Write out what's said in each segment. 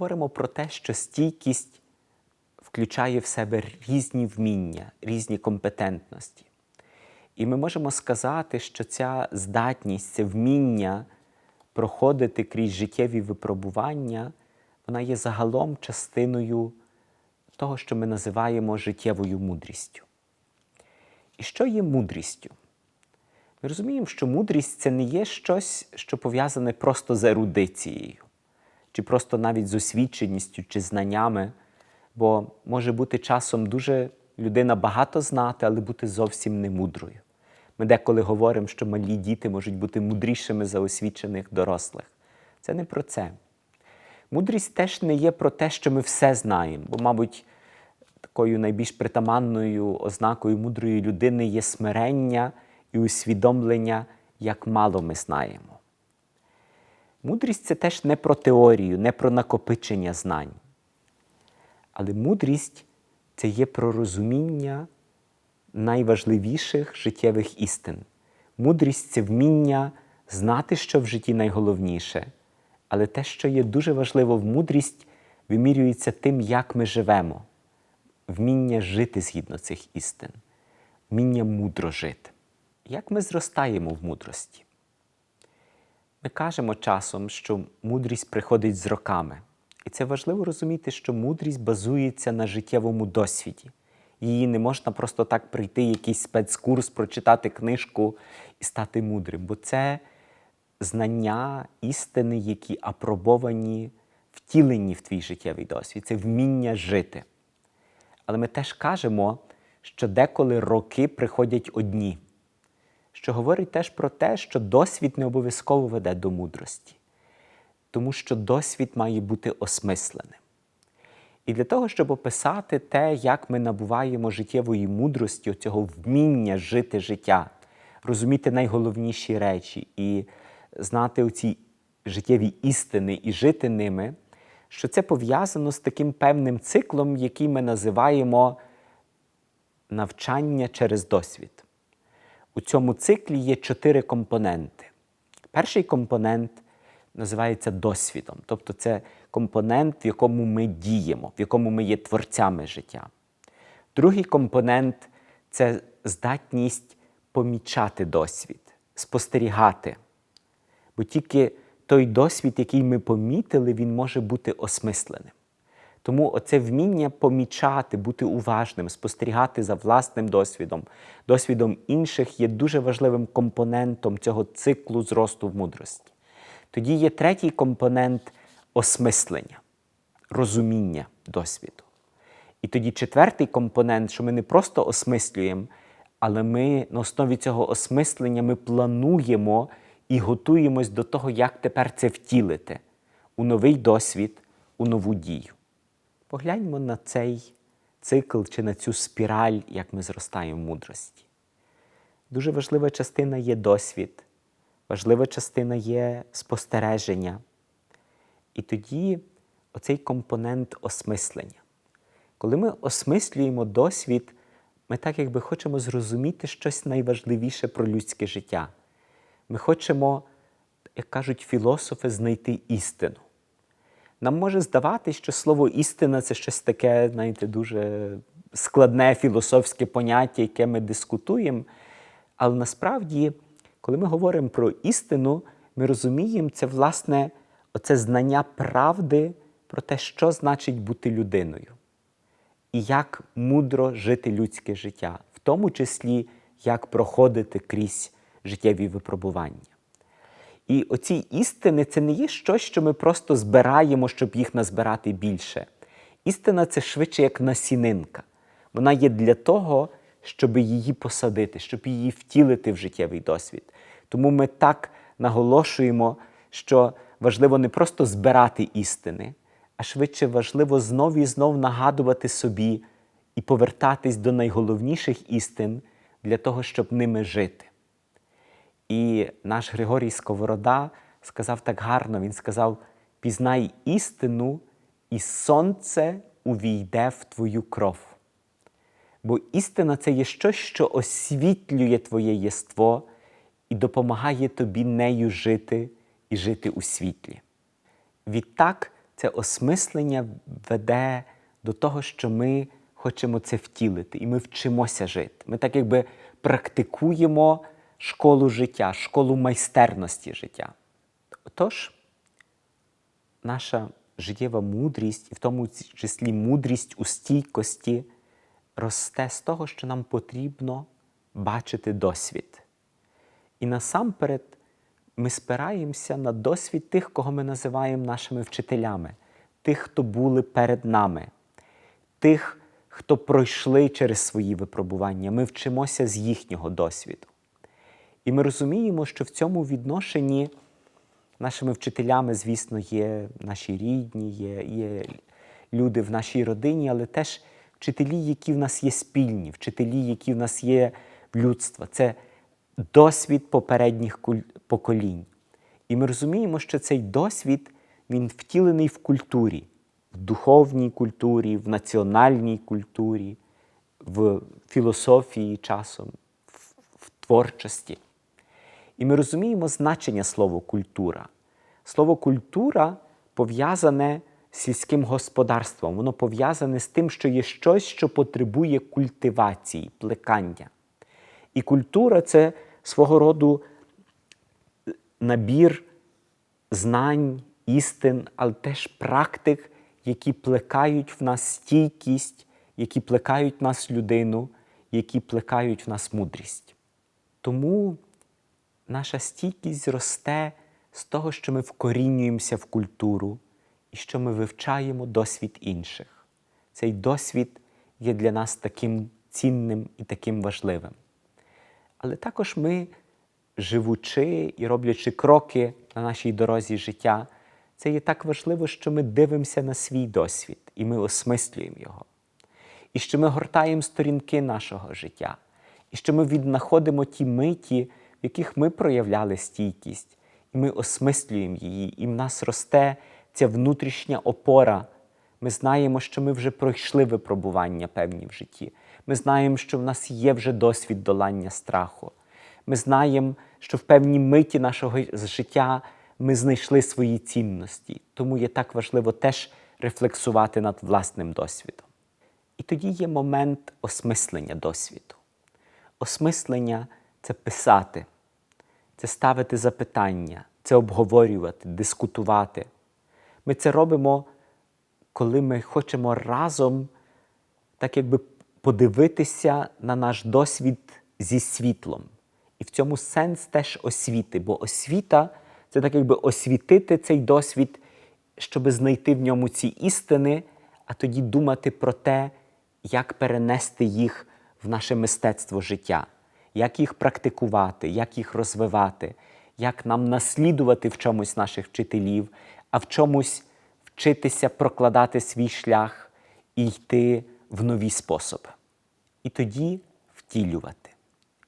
говоримо про те, що стійкість включає в себе різні вміння, різні компетентності. І ми можемо сказати, що ця здатність, це вміння проходити крізь життєві випробування, вона є загалом частиною того, що ми називаємо життєвою мудрістю. І що є мудрістю? Ми розуміємо, що мудрість це не є щось, що пов'язане просто з ерудицією, чи просто навіть з освіченістю чи знаннями, бо може бути часом дуже людина багато знати, але бути зовсім не мудрою. Ми деколи говоримо, що малі діти можуть бути мудрішими за освічених дорослих. Це не про це. Мудрість теж не є про те, що ми все знаємо, бо, мабуть, такою найбільш притаманною ознакою мудрої людини є смирення і усвідомлення, як мало ми знаємо. Мудрість це теж не про теорію, не про накопичення знань. Але мудрість це є про розуміння найважливіших життєвих істин. Мудрість це вміння знати, що в житті найголовніше, але те, що є дуже важливо в мудрість, вимірюється тим, як ми живемо, вміння жити згідно цих істин, вміння мудро жити. Як ми зростаємо в мудрості? Ми кажемо часом, що мудрість приходить з роками. І це важливо розуміти, що мудрість базується на життєвому досвіді. Її не можна просто так прийти, якийсь спецкурс, прочитати книжку і стати мудрим, бо це знання, істини, які апробовані, втілені в твій життєвий досвід, це вміння жити. Але ми теж кажемо, що деколи роки приходять одні, що говорить теж про те, що досвід не обов'язково веде до мудрості, тому що досвід має бути осмисленим. І для того, щоб описати те, як ми набуваємо життєвої мудрості, цього вміння жити життя, розуміти найголовніші речі і знати оці життєві істини і жити ними, що це пов'язано з таким певним циклом, який ми називаємо навчання через досвід. У цьому циклі є чотири компоненти. Перший компонент називається досвідом, тобто це компонент, в якому ми діємо, в якому ми є творцями життя. Другий компонент це здатність помічати досвід, спостерігати. Бо тільки той досвід, який ми помітили, він може бути осмисленим. Тому оце вміння помічати, бути уважним, спостерігати за власним досвідом, досвідом інших є дуже важливим компонентом цього циклу зросту в мудрості. Тоді є третій компонент осмислення, розуміння досвіду. І тоді четвертий компонент, що ми не просто осмислюємо, але ми на основі цього осмислення ми плануємо і готуємось до того, як тепер це втілити у новий досвід, у нову дію. Погляньмо на цей цикл чи на цю спіраль, як ми зростаємо в мудрості. Дуже важлива частина є досвід, важлива частина є спостереження. І тоді оцей компонент осмислення. Коли ми осмислюємо досвід, ми так якби хочемо зрозуміти щось найважливіше про людське життя. Ми хочемо, як кажуть філософи, знайти істину. Нам може здаватися, що слово істина це щось таке, знаєте, дуже складне філософське поняття, яке ми дискутуємо. Але насправді, коли ми говоримо про істину, ми розуміємо це, власне, оце знання правди про те, що значить бути людиною, і як мудро жити людське життя, в тому числі, як проходити крізь життєві випробування. І оці істини це не є щось, що ми просто збираємо, щоб їх назбирати більше. Істина це швидше як насінинка. Вона є для того, щоб її посадити, щоб її втілити в життєвий досвід. Тому ми так наголошуємо, що важливо не просто збирати істини, а швидше важливо знов і знов нагадувати собі і повертатись до найголовніших істин для того, щоб ними жити. І наш Григорій Сковорода сказав так гарно: він сказав: пізнай істину, і сонце увійде в твою кров. Бо істина це є щось, що освітлює твоє єство і допомагає тобі нею жити і жити у світлі. Відтак, це осмислення веде до того, що ми хочемо це втілити, і ми вчимося жити. Ми так якби практикуємо школу життя, школу майстерності життя. Отож, наша життєва мудрість, і в тому числі мудрість у стійкості, росте з того, що нам потрібно бачити досвід. І насамперед ми спираємося на досвід тих, кого ми називаємо нашими вчителями, тих, хто були перед нами, тих, хто пройшли через свої випробування. Ми вчимося з їхнього досвіду. І ми розуміємо, що в цьому відношенні нашими вчителями, звісно, є наші рідні, є, є люди в нашій родині, але теж вчителі, які в нас є спільні, вчителі, які в нас є людства. Це досвід попередніх поколінь. І ми розуміємо, що цей досвід він втілений в культурі, в духовній культурі, в національній культурі, в філософії часом, в творчості. І ми розуміємо значення слова культура. Слово культура пов'язане з сільським господарством, воно пов'язане з тим, що є щось, що потребує культивації, плекання. І культура це свого роду набір знань, істин, але теж практик, які плекають в нас стійкість, які плекають в нас людину, які плекають в нас мудрість. Тому наша стійкість росте з того, що ми вкорінюємося в культуру і що ми вивчаємо досвід інших. Цей досвід є для нас таким цінним і таким важливим. Але також ми, живучи і роблячи кроки на нашій дорозі життя, це є так важливо, що ми дивимося на свій досвід і ми осмислюємо його. І що ми гортаємо сторінки нашого життя, і що ми віднаходимо ті миті, в яких ми проявляли стійкість, і ми осмислюємо її, і в нас росте ця внутрішня опора. Ми знаємо, що ми вже пройшли випробування певні в житті. Ми знаємо, що в нас є вже досвід долання страху. Ми знаємо, що в певній миті нашого життя ми знайшли свої цінності. Тому є так важливо теж рефлексувати над власним досвідом. І тоді є момент осмислення досвіду. Осмислення це писати, це ставити запитання, це обговорювати, дискутувати. Ми це робимо, коли ми хочемо разом так якби подивитися на наш досвід зі світлом. І в цьому сенс теж освіти, бо освіта це так якби освітити цей досвід, щоб знайти в ньому ці істини, а тоді думати про те, як перенести їх в наше мистецтво життя, як їх практикувати, як їх розвивати, як нам наслідувати в чомусь наших вчителів, а в чомусь вчитися прокладати свій шлях і йти в нові способи. І тоді втілювати,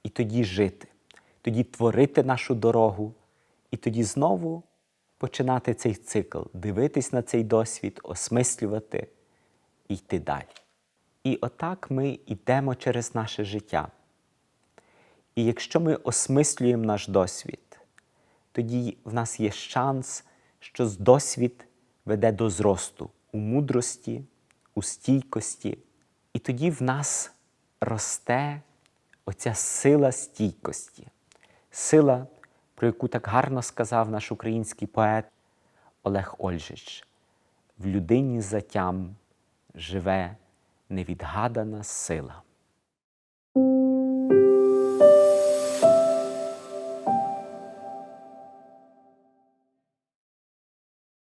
і тоді жити, тоді творити нашу дорогу, і тоді знову починати цей цикл, дивитись на цей досвід, осмислювати і йти далі. І отак ми йдемо через наше життя. І якщо ми осмислюємо наш досвід, тоді в нас є шанс, що досвід веде до зросту у мудрості, у стійкості. І тоді в нас росте оця сила стійкості, сила, про яку так гарно сказав наш український поет Олег Ольжич. В людині затям живе невідгадана сила.